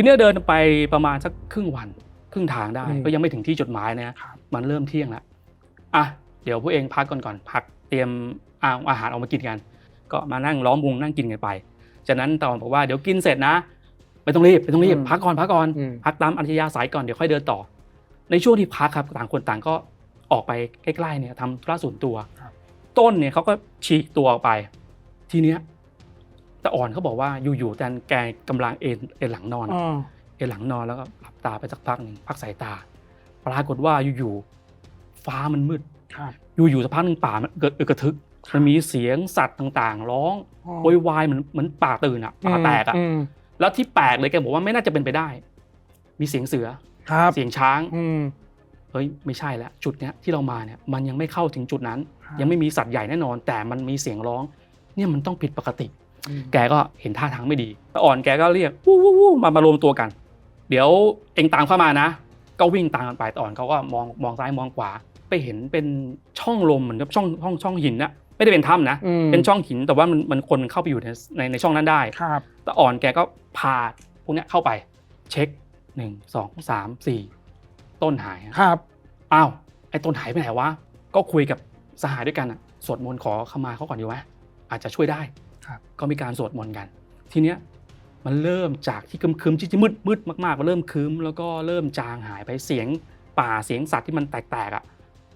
ทีเนี้ยเดินไปประมาณสักครึ่งวัน ครึ่งทางได้อืมก็ยังไม่ถึงที่จุดหมายนะครับมันเริ่มเที่ยงแล้วอะเดี๋ยวพวกเองพักก่อนก่อนพักเตรียมอาอาหารออกมากินกัน ก็มานั่งล้อมวงนั่งกินกันไป จากนั้นตอนบอกว่าเดี๋ยวกินเสร็จนะไม่ต้องรีบไม่ต้องรีบอืมพักก่อนพักก่อนอืมพักตามอัธยาศัยก่อนเดี๋ยวค่อยเดินต่อ ในช่วงที่พักครับต่างคนต่างก็ออกไปใกล้ๆเนี่ยทำธุระส่วนตัวครับต้นเนี่ยเขาก็ฉีกตัวออกไป ทีเนี้ย แต่อ่อนเขาบอกว่าอยู่ๆแต่แกกำลังเอ็นเอ็นหลังนอนอ่าเอ็นหลังนอนแล้วก็หลับตาไปสักพักหนึ่งพักสายตา ปรากฏว่าอยู่ๆฟ้ามันมืดครับอยู่ๆสักพักหนึ่งป่ามันเกิดกระทึกมันมีเสียงสัตว์ต่างๆ ร้องอ๋อโวยวายเหมือนเหมือนป่าตื่นอะป่าแตกอะมแล้วที่แปลกเลยแกบอกว่าไม่น่าจะเป็นไปได้ มีเสียงเสือครับเสียงช้างอืมเฮ้ยไม่ใช่แล้วจุดเนี้ยที่เรามาเนี่ยมันยังไม่เข้าถึงจุดนั้นครับยังไม่มีสัตว์ใหญ่แน่นอน แต่มันมีเสียงร้อง เนี่ยมันต้องผิดปกติอืม แกก็เห็นท่าทางไม่ดีแต่อ่อนแกก็เรียกวู้วู้วู้มามารวมตัวกัน เดี๋ยวเองตามเข้ามานะ ก็วิ่งตามกันไปแต่อ่อนเขาก็มองมองซ้ายมองขวา ไปเห็นเป็นช่องลมเหมือนกับช่องช่องช่องหินนะไม่ได้เป็นถ้ำนะอืมเป็นช่องหินแต่ว่ามันมันคนเข้าไปอยู่ในในในช่องนั้นได้ครับแต่อ่อนแกก็พาพวกเนี้ยเข้าไป เช็คหนึ่งสองสามสี่ต้นหายอะครับอ้าวไอ้ต้นหายไปไหนวะก็คุยกับสหายด้วยกันอะสวดมนต์ขอขมาเขาก่อนดีไหมอาจจะช่วยได้ครับ ก็มีการสวดมนต์กัน ทีเนี้ยมันเริ่มจากที่คึมๆที่จะมืดมืดมากๆมันเริ่มคึมแล้วก็เริ่มจางหายไปเสียงป่าเสียงสัตว์ที่มันแตกๆอะ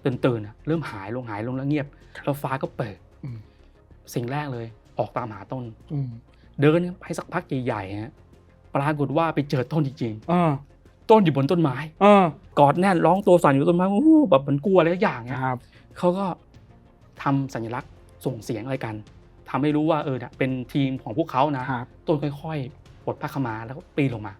ตื่นๆอะเริ่มหายลงหายลงแล้วเงียบ แล้วฟ้าก็เปิดอืมสิ่งแรกเลย ออกตามหาต้นอืมเดินไปสักพักใหญ่ๆฮะปรากฏว่าไปเจอต้นจริงอ่าๆต้นอยู่บนต้นไม้อ่ากอดแน่นร้องตัวสั่นอยู่ต้นไม้โอ้โหแบบเหมันกลัวอะไรสักอย่างเนี่ยครับเขาก็ทำสัญลักษณ์ส่งเสียงอะไรกัน ทำให้รู้ว่าเออเนี่ยเป็นทีมของพวกเขานะครับต้นค่อยๆปลดผ้าขาวมาแล้วก็ปีนลงมา